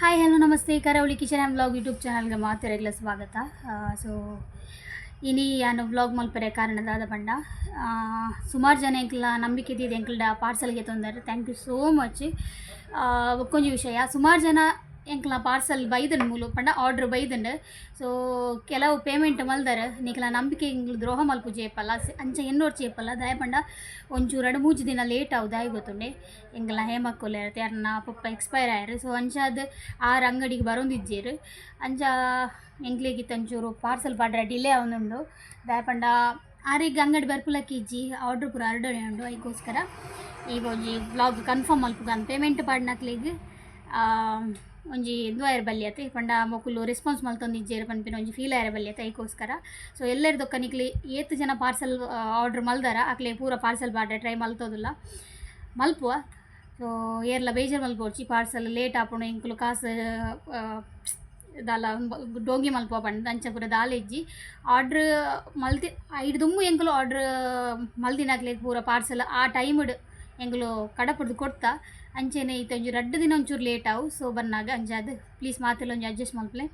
Hi hello ನಮಸ್ತೆ. ಕರಾವಳಿ kitchen and vlog YouTube ಚಾನಲ್ಗೆ ಎಲ್ಲ ಸ್ವಾಗತ. ಸೊ ಇನಿ ಯಾನು ವ್ಲಾಗ್ ಮಲ್ಪರೆ ಕಾರಣದಾದ ಬಣ್ಣ. ಸುಮಾರು ಜನ ಎಂಕ್ಲ ನಂಬಿಕೆ ಇದ್ದಿದ್ದು ಎಂಕ್ಲ ಪಾರ್ಸಲ್ಗೆ ತೊಂದರೆ. ಥ್ಯಾಂಕ್ ಯು ಸೋ ಮಚ್ ಒಕ್ಕೊಂಜಿ ವಿಷಯ. ಸುಮಾರು ಜನ ಎಂಕ್ಲ ಪಾರ್ಸಲ್ ಬೈದನ್ ಮೂಲು ಪಂಡ ಆರ್ಡರ್ ಬೈದಂಡು ಸೊ ಕೆಲವು ಪೇಮೆಂಟ್ ಮಲ್ದರ್, ನಿಕ್ಲ ನಂಬಿಕೆ ಇಂಗ್ಲು ದ್ರೋಹ ಮಲ್ಪು ಜೇಪಲ್ಲ ಅಂಚ ಎನ್ನೋರ್ ಜೇಪಲ್ಲ, ದಾಯ ಪಂಡ ಒಂಚೂರು ಎರಡು ಮೂಜು ದಿನ ಲೇಟ್ ಆವು, ದಾಯಿ ಗೊತ್ತುಂಡೆ. ಎಂಗ್ಲ ಹೇಮಕ್ಕೊಲೆ ಯಾರನ್ನ ಪಪ್ಪ ಎಕ್ಸ್ಪೈರ್ ಆಯ್ರು. ಸೊ ಅಂಚಾದ ಆರು ಅಂಗಡಿಗೆ ಬರೋಂದಿಜ್ಜೇರು. ಅಂಚ ಎಂಗ್ಲಿಗಿತ್ತು ಒಂಚೂರು ಪಾರ್ಸಲ್ ಪಾಡ್ರೆ ಡಿಲೇ ಅವನುಂಡು ದಾಯ ಪಂಡ ಆರಿಗೆ ಅಂಗಡಿ ಬರ್ಪುಲಕ್ಕೆ ಇಜ್ಜಿ ಆರ್ಡ್ರ್ ಪೂರ ಆರ್ಡರ್ ಉಂಡು. ಅದಕ್ಕೋಸ್ಕರ ಈಗ ಒಂಜಿ ಬ್ಲಾಗ್ ಕನ್ಫರ್ಮ್ ಮಲ್ಪುಗಾನ್. ಪೇಮೆಂಟ್ ಪಾಡ್ನಕ್ಲಿಗೆ ಒಂಜಿ ದ್ವಾಯರ್ ಬಲ್ಯತೆ ಪಂಡ ಮೊಕ್ಕುಲು ರೆಸ್ಪಾನ್ಸ್ ಮಲ್ತೊಂದಿಜ್ಜೇರು ಪನ್ಪಿನ ಒಂಜಿ ಫೀಲ್ ಆಯರ ಬಲ್ಯತೆ ಐಕೋಸ್ಕರ ಸೊ ಎಲ್ಲರದು ಕನಿಕ್ಲಿ ಏತ್ ಜನ ಪಾರ್ಸಲ್ ಆರ್ಡ್ರ್ ಮಲ್ದಾರ ಅಕ್ಲೆ ಪೂರ ಪಾರ್ಸಲ್ ಬಾಡ್ರೆ ಟ್ರೈ ಮಲ್ತೋದಿಲ್ಲ. ಮಲ್ಪುವ. ಸೊ ಏರ್ಲ ಬೇಜಾರು ಮಲ್ಪೋಡ್ಚಿ ಪಾರ್ಸಲ್ ಲೇಟ್ ಆಪುಂಡು ಇಂಕ್ಲು ಕಾಸು ದಾಲ ಡೋಂಗಿ ಮಲ್ಪ ಪಂಡ, ಅಂಚ ಪೂರ ದಾಲ ಇಜ್ಜಿ. ಆರ್ಡ್ರ್ ಮಲ್ತಿ, ಐದು ದುಮ್ಮು ಎಂಕುಲು ಆರ್ಡ್ರ್ ಮಲ್ದಿನಾಕ್ಲೆ ಪೂರ ಪಾರ್ಸಲ್ ಆ ಟೈಮ್ಡ್ ಎಂಕುಲು ಕಡಪುಡ್ದು ಕೊಡ್ತಾ. ಅಂಚೆನೆ ಇತ್ತ ಒಂಜಿ ರಡ್ಡು ದಿನ ಒಂಚೂರು ಲೇಟ್ ಆವು. ಸೊ ಬನ್ನಾಗ ಅಂಜಾದ್ ಪ್ಲೀಸ್ ಮಾತೆಲ್ಲ ಒಂಜಿ ಅಡ್ಜಸ್ಟ್ ಮಲ್ಪಲೆ